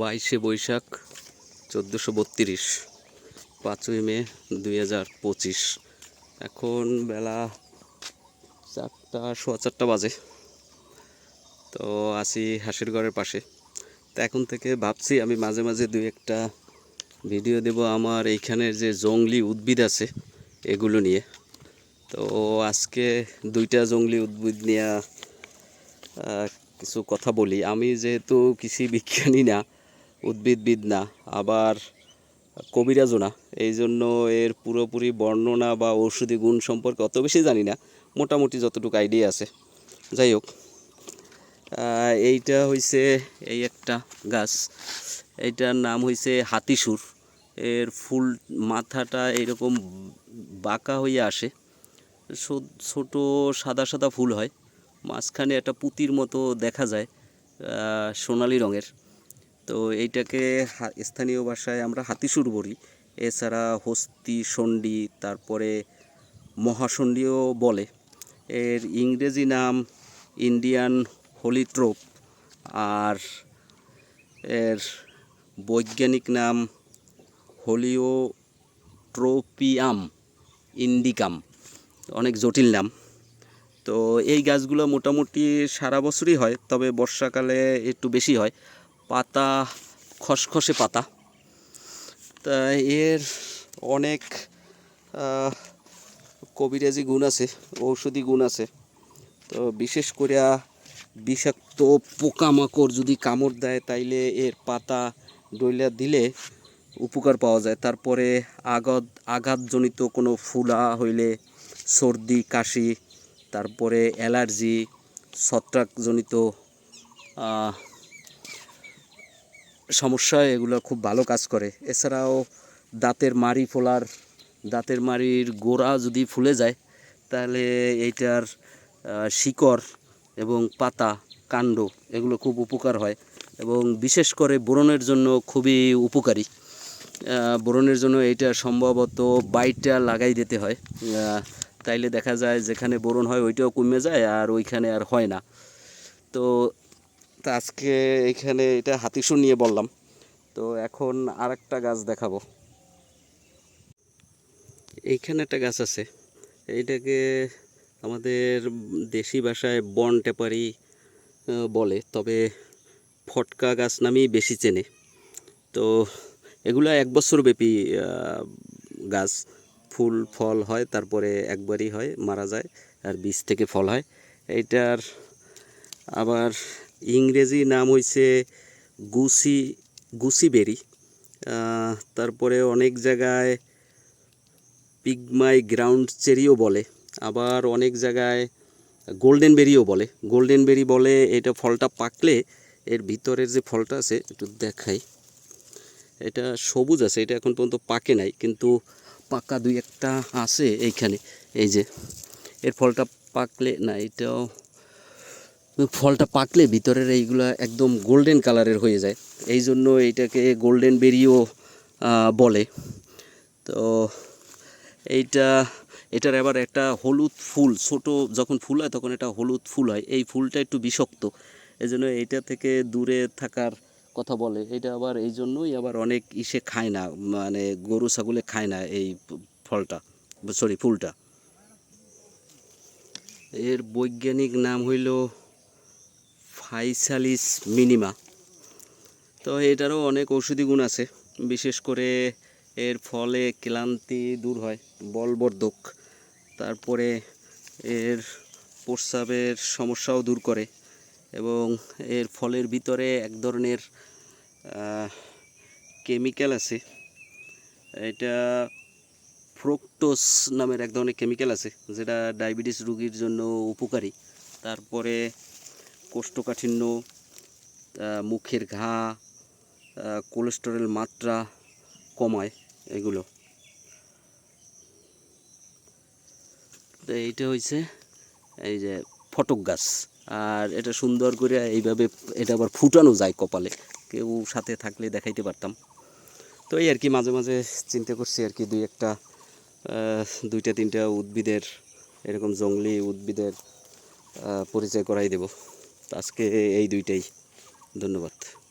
বাইশে বৈশাখ চোদ্দোশো বত্রিশ, পাঁচই মে দুই হাজার পঁচিশ। এখন বেলা চারটা, সোয়া চারটা বাজে। তো আসি হাসির ঘরের পাশে। তো এখন থেকে ভাবছি আমি মাঝে মাঝে দুই একটা ভিডিও দেব আমার এইখানের যে জংলি উদ্ভিদ আছে এগুলো নিয়ে। তো আজকে দুইটা জংলি উদ্ভিদ নিয়ে কিছু কথা বলি। আমি যেহেতু কৃষি বিজ্ঞানী না উদ্ভিদবিদ না আবার কবিরাজও না এই জন্য এর পুরোপুরি বর্ণনা বা ঔষধি গুণ সম্পর্কে অত বেশি জানি না। মোটামুটি যতটুকু আইডিয়া আছে। যাই হোক এইটা হইছে এই একটা গাছ। এইটার নাম হইছে হাতিসুর। এর ফুল মাথাটা এরকম বাঁকা হয়ে আসে। ছোট সাদা সাদা ফুল হয়। মাঝখানে একটা পুতির মতো দেখা যায় সোনালি রঙের। তো এইটাকে স্থানীয় ভাষায় আমরা হাতিসুর বলি। এছাড়া হস্তি, সন্ডি, তারপরে মহাসন্ডিও বলে। এর ইংরেজি নাম ইন্ডিয়ান হোলিট্রোপ আর এর বৈজ্ঞানিক নাম হোলিওট্রোপিয়াম, ইন্ডিকাম। অনেক জটিল নাম। তো এই গাছগুলো মোটামুটি সারা বছরই হয়, তবে বর্ষাকালে একটু বেশি হয়। পাতা, খসখসে পাতা। তা এর অনেক কবিরাজি গুণ আছে, ঔষধি গুণ আছে। তো বিশেষ করে বিষাক্ত পোকামাকড় যদি কামড় দেয়, তাইলে এর পাতা ডইলা দিলে উপকার পাওয়া যায়। তারপরে আঘাত আঘাতজনিত কোনো ফুলা হইলে সর্দি, কাশি, তারপরে অ্যালার্জি, ছত্রাকজনিত সমস্যায় এগুলো খুব ভালো কাজ করে। এছাড়াও দাঁতের মাড়ি ফোলার, দাঁতের মাড়ির গোড়া যদি ফুলে যায়, তাহলে এইটার শিকড় এবং পাতা, কাণ্ড, এগুলো খুব উপকার হয় এবং বিশেষ করে বোরনের জন্য খুবই উপকারী। বোরনের জন্য এইটা সম্ভবত বাইটটা লাগাই দিতে হয়। তাইলে দেখা যায় যেখানে বোরন হয় ওইটাও কমে যায় আর ওইখানে আর হয় না। তো তা আজকে এখানে এটা হাতিসুর নিয়ে বললাম। তো এখন আর একটা গাছ দেখাবো। এইখানে একটা গাছ আছে। এইটাকে আমাদের দেশি ভাষায় বন টেপারি বলে। তবে ফটকা গাছ নামেই বেশি চেনে। তো এগুলো এক বছর ব্যাপী গাছ ফুল, ফল হয়, তারপরে একবারই হয়, মারা যায়, আর বীজ থেকে ফল হয়। এইটার আবার ইংরেজি নাম হইছে গুসি গুসিবেরি তারপরে অনেক জায়গায় পিগমাই গ্রাউন্ড চেরিও বলে, আবার অনেক জায়গায় গোল্ডেন বেরিও বলে। গোল্ডেন বেরি বলে, এটা ফলটা পাকলে এর ভিতরের যে ফলটা আছে, একটু দেখাই। এটা সবুজ আছে, এটা এখন পর্যন্ত পাকে নাই, কিন্তু পাকা দুই একটা আছে এইখানে। এই যে, এর ফলটা পাকলে না, এটাও ফলটা পাকলে ভিতরের এইগুলা একদম গোল্ডেন কালারের হয়ে যায়। এই জন্য এইটাকে গোল্ডেন বেরিও বলে। তো এইটা, এটার আবার একটা হলুদ ফুল, ছোট যখন ফুল হয় তখন এটা হলুদ ফুল হয়। এই ফুলটা একটু বিষাক্ত। এই জন্য এইটা থেকে দূরে থাকার কথা বলে। এটা আবার এই জন্যই আবার অনেক ইসে খায় না মানে গরু, ছাগলে খায় না এই ফলটা, সরি, ফুলটা। এর বৈজ্ঞানিক নাম হইল ফাইসালিস মিনিমা। তো এটারও অনেক ঔষধি গুণ আছে। বিশেষ করে এর ফলে ক্লান্তি দূর হয়, বলবর্ধক। তারপরে এর প্রস্রাবের সমস্যাও দূর করে এবং এর ফলের ভিতরে এক ধরনের কেমিক্যাল আছে। এটা ফ্রুক্টোস নামের এক ধরনের কেমিক্যাল আছে, যেটা ডায়াবেটিস রোগীর জন্য উপকারী। তারপরে কোষ্ঠকাঠিন্য মুখের ঘা কোলেস্টেরল মাত্রা কমায় এগুলো। তো এইটা হয়েছে এই যে ফটক গাছ। আর এটা সুন্দর করে এইভাবে এটা আবার ফুটানো যায় কপালে। কেউ সাথে থাকলে দেখাইতে পারতাম। তো এই আর কি মাঝে মাঝে চিন্তা করছি আর কি দুই একটা দুইটা তিনটা উদ্ভিদের, এরকম জঙ্গলি উদ্ভিদের পরিচয় করাই দেব। আজকে এই দুইটাই। ধন্যবাদ।